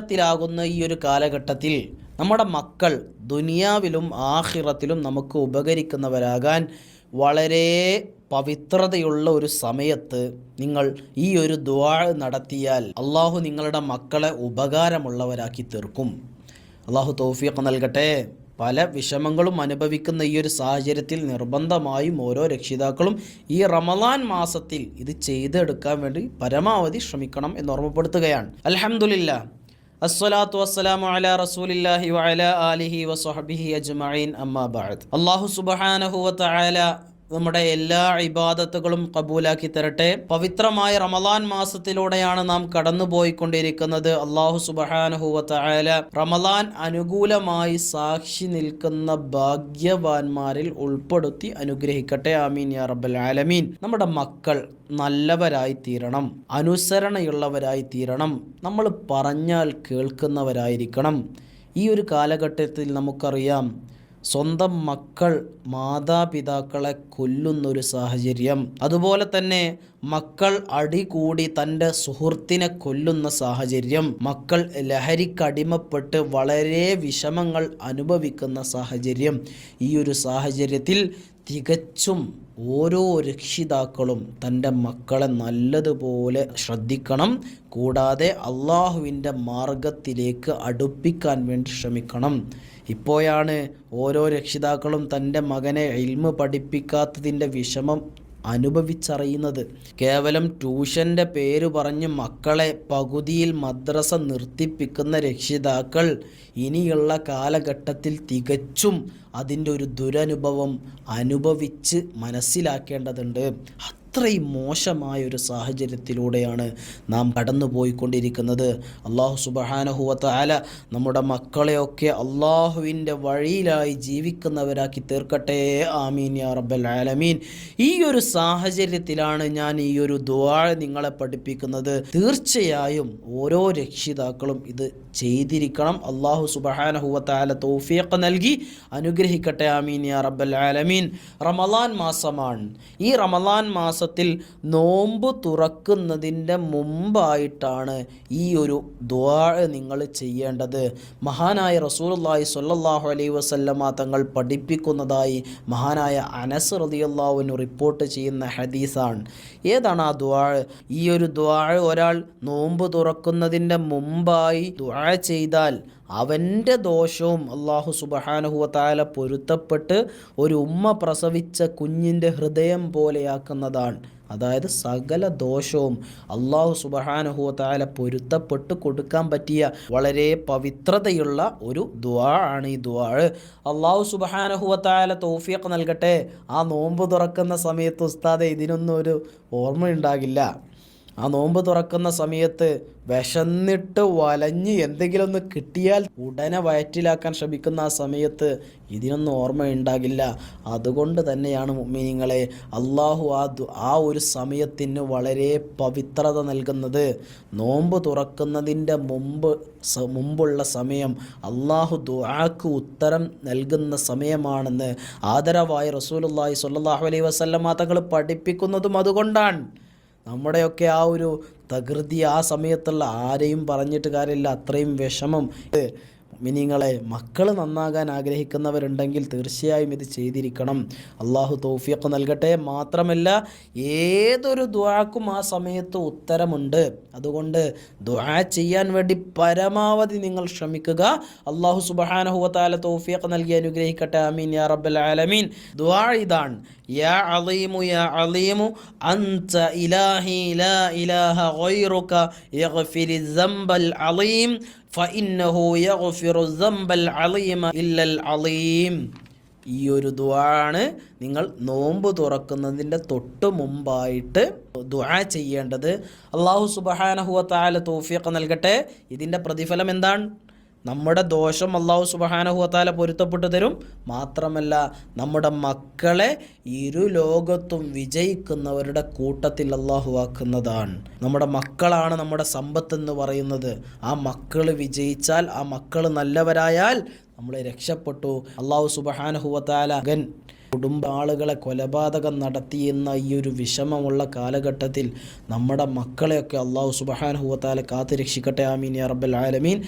ത്തിലാകുന്ന ഈ ഒരു കാലഘട്ടത്തിൽ നമ്മുടെ മക്കൾ ദുനിയാവിലും ആഹിറത്തിലും നമുക്ക് ഉപകരിക്കുന്നവരാകാൻ വളരെ പവിത്രതയുള്ള ഒരു സമയത്ത് നിങ്ങൾ ഈ ഒരു ദ്വാ നടത്തിയാൽ അള്ളാഹു നിങ്ങളുടെ മക്കളെ ഉപകാരമുള്ളവരാക്കി തീർക്കും. അള്ളാഹു തൗഫീഖ് നൽകട്ടെ. പല വിഷമങ്ങളും അനുഭവിക്കുന്ന ഈ ഒരു സാഹചര്യത്തിൽ നിർബന്ധമായും ഓരോ രക്ഷിതാക്കളും ഈ റമദാൻ മാസത്തിൽ ഇത് ചെയ്തെടുക്കാൻ വേണ്ടി പരമാവധി ശ്രമിക്കണം എന്ന് ഓർമ്മപ്പെടുത്തുകയാണ്. അൽഹംദുലില്ലാ അസ്സലാത്തു വസ്സലാമു അലാ റസൂലില്ലാഹി വഅലാ ആലിഹി വസ്വഹബിഹി അജ്മഈൻ അമ്മാ ബഅദ് അല്ലാഹു സുബ്ഹാനഹു വതആല നമ്മുടെ എല്ലാ ഇബാദത്തുകളും കബൂലാക്കി തരട്ടെ. പവിത്രമായ റമദാൻ മാസത്തിലൂടെയാണ് നാം കടന്നുപോയിക്കൊണ്ടിരിക്കുന്നത്. അള്ളാഹു സുബഹാനുഹുവല റമദാൻ അനുകൂലമായി സാക്ഷി നിൽക്കുന്ന ഭാഗ്യവാന്മാരിൽ ഉൾപ്പെടുത്തി അനുഗ്രഹിക്കട്ടെ. ആമീൻ യാ റബ്ബൽ ആലമീൻ. നമ്മുടെ മക്കൾ നല്ലവരായി തീരണം. അനുസരണയുള്ളവരായി തീരണം. നമ്മൾ പറഞ്ഞാൽ കേൾക്കുന്നവരായിരിക്കണം. ഈ ഒരു കാലഘട്ടത്തിൽ നമുക്കറിയാം സ്വന്തം മക്കൾ മാതാപിതാക്കളെ കൊല്ലുന്നൊരു സാഹചര്യം. അതുപോലെ തന്നെ മക്കൾ അടികൂടി തന്റെ സുഹൃത്തിനെ കൊല്ലുന്ന സാഹചര്യം. മക്കൾ ലഹരിക്കടിമപ്പെട്ട് വളരെ വിഷമങ്ങൾ അനുഭവിക്കുന്ന സാഹചര്യം. ഈ ഒരു സാഹചര്യത്തിൽ തികച്ചും ഓരോ രക്ഷിതാക്കളും തന്റെ മക്കളെ നല്ലതുപോലെ ശ്രദ്ധിക്കണം. കൂടാതെ അള്ളാഹുവിന്റെ മാർഗത്തിലേക്ക് അടുപ്പിക്കാൻ വേണ്ടി ശ്രമിക്കണം. ഇപ്പോഴാണ് ഓരോ രക്ഷിതാക്കളും തന്റെ മകനെ ഇൽമ പഠിപ്പിക്കാത്തതിന്റെ വിഷമം അനുഭവിച്ചറിയുന്നത്. കേവലം ട്യൂഷന്റെ പേര് പറഞ്ഞ് മക്കളെ പകുതിയിൽ മദ്രസ നിർത്തിപ്പിക്കുന്ന രക്ഷിതാക്കൾ ഇനിയുള്ള കാലഘട്ടത്തിൽ തികച്ചും അതിന്റെ ഒരു ദുരനുഭവം അനുഭവിച്ച് മനസ്സിലാക്കേണ്ടതുണ്ട്. അത്രയും മോശമായ ഒരു സാഹചര്യത്തിലൂടെയാണ് നാം കടന്നുപോയിക്കൊണ്ടിരിക്കുന്നത്. അള്ളാഹു സുബഹാനഹുവത്ത ആല നമ്മുടെ മക്കളെയൊക്കെ അള്ളാഹുവിന്റെ വഴിയിലായി ജീവിക്കുന്നവരാക്കി തീർക്കട്ടെ. ആമീൻ യാ റബ്ബൽ ആലമീൻ. ഈ ഒരു സാഹചര്യത്തിലാണ് ഞാൻ ഈ ഒരു ദ്വാ നിങ്ങളെ പഠിപ്പിക്കുന്നത്. തീർച്ചയായും ഓരോ രക്ഷിതാക്കളും ഇത് ചെയ്തിരിക്കണം. അള്ളാഹു സുബഹാനഹുവത്ത ആല തൗഫീഖ് നൽകി അനുഗ്രഹിക്കട്ടെ. ആമീൻ യാ റബ്ബൽ ആലമീൻ. റമലാൻ മാസമാണ്. ഈ റമലാൻ മാസത്തിൽ നോമ്പ് തുറക്കുന്നതിന്റെ മുമ്പായിട്ടാണ് ഈ ഒരു ദ്വാ നിങ്ങൾ ചെയ്യേണ്ടത്. മഹാനായ റസൂലുള്ളാഹി സൊല്ലാഹു അലൈ വസല്ലമ തങ്ങൾ പഠിപ്പിക്കുന്നതായി മഹാനായ അനസ് റതിയല്ലാവിന് റിപ്പോർട്ട് ചെയ്യുന്ന ഹദീസാണ്. ഏതാണ് ആ ദ്വാ ഈ ഒരു ദ്വാ ഒരാൾ നോമ്പ് തുറക്കുന്നതിന്റെ മുമ്പായി ദ്വാ ചെയ്താൽ അവന്റെ ദോഷവും അള്ളാഹു സുബഹാനുഹുവത്താല പൊരുത്തപ്പെട്ട് ഒരു ഉമ്മ പ്രസവിച്ച കുഞ്ഞിന്റെ ഹൃദയം പോലെയാക്കുന്നതാണ്. അതായത് സകല ദോഷവും അള്ളാഹു സുബഹാനുഹുവത്താല പൊരുത്തപ്പെട്ട് കൊടുക്കാൻ പറ്റിയ വളരെ പവിത്രതയുള്ള ഒരു ദ്വാ ആണ് ഈ ദ്വാ അള്ളാഹു സുബഹാനുഹുവത്താല തോഫിയൊക്കെ നൽകട്ടെ. ആ നോമ്പ് തുറക്കുന്ന സമയത്ത് ഉസ്താദെ ഇതിനൊന്നും ഒരു ഓർമ്മയുണ്ടാകില്ല. ആ നോമ്പ് തുറക്കുന്ന സമയത്ത് വിശന്നിട്ട് വലഞ്ഞ് എന്തെങ്കിലും ഒന്ന് കിട്ടിയാൽ ഉടനെ വയറ്റിലാക്കാൻ ശ്രമിക്കുന്ന ആ സമയത്ത് ഇതിനൊന്നും ഓർമ്മയുണ്ടാകില്ല. അതുകൊണ്ട് തന്നെയാണ് മീനിങ്ങളെ അള്ളാഹു ആ ആ ഒരു സമയത്തിന് വളരെ പവിത്രത നൽകുന്നത്. നോമ്പ് തുറക്കുന്നതിന്റെ മുമ്പ് മുമ്പുള്ള സമയം അള്ളാഹു ദുആക്ക് ഉത്തരം നൽകുന്ന സമയമാണെന്ന് ആദരവായി റസൂലുള്ളാഹി സ്വല്ലല്ലാഹു അലൈഹി വസല്ലമ തങ്ങൾ പഠിപ്പിക്കുന്നതും അതുകൊണ്ടാണ്. നമ്മുടെയൊക്കെ ആ ഒരു തകൃതി ആ സമയത്തുള്ള ആരെയും പറഞ്ഞിട്ട് കാര്യമില്ല. അത്രയും വിഷമം. മിനിങ്ങളെ മക്കൾ നന്നാകാൻ ആഗ്രഹിക്കുന്നവരുണ്ടെങ്കിൽ തീർച്ചയായും ഇത് ചെയ്തിരിക്കണം. അള്ളാഹു തോഫിയൊക്കെ നൽകട്ടെ. മാത്രമല്ല ഏതൊരു ദ്വാക്കും ആ സമയത്ത് ഉത്തരമുണ്ട്. അതുകൊണ്ട് ദ്വാ ചെയ്യാൻ വേണ്ടി പരമാവധി നിങ്ങൾ ശ്രമിക്കുക. അള്ളാഹു സുബഹാനഹുവത്താല തോഫിയൊക്കെ നൽകി അനുഗ്രഹിക്കട്ടെ. അമീൻ യാ റബ്ബൽ ആലമീൻ. ദ്വാ ഇതാണ്. യാ അലീമു യാ അലീമു അൻത ഇലാഹി ലാ ഇലാഹ ഗൈറുക യഗ്ഫിരി ദംബൽ അലീം. فإنه يغفر الذنب العظيم إلا العظيم. ഈ ഒരു ദുവാണ് നിങ്ങൾ നോമ്പ് തുറക്കുന്നതിന്റെ തൊട്ട് മുമ്പായിട്ട് ദുആ ചെയ്യേണ്ടത്. അള്ളാഹു സുബഹാനഹുവ താല തോഫിയൊക്കെ നൽകട്ടെ. ഇതിന്റെ പ്രതിഫലം എന്താണ്? നമ്മുടെ ദോഷം അള്ളാഹു സുബഹാനഹുവത്താല പൊരുത്തപ്പെട്ടു തരും. മാത്രമല്ല നമ്മുടെ മക്കളെ ഇരു ലോകത്തും വിജയിക്കുന്നവരുടെ കൂട്ടത്തിൽ അള്ളാഹു ആക്കുന്നതാണ്. നമ്മുടെ മക്കളാണ് നമ്മുടെ സമ്പത്ത് എന്ന് പറയുന്നത്. ആ മക്കൾ വിജയിച്ചാൽ ആ മക്കൾ നല്ലവരായാൽ നമ്മൾ രക്ഷപ്പെട്ടു. അള്ളാഹു സുബഹാനഹുവത്താല അകൻ കുടുംബ ആളുകളെ കൊലപാതകം നടത്തിയെന്ന ഈ ഒരു വിഷമമുള്ള കാലഘട്ടത്തിൽ നമ്മുടെ മക്കളെയൊക്കെ അള്ളാഹു സുബഹാനഹുവത്താല കാത്തു രക്ഷിക്കട്ടെ ആമീൻ അറബൽ ആലമീൻ.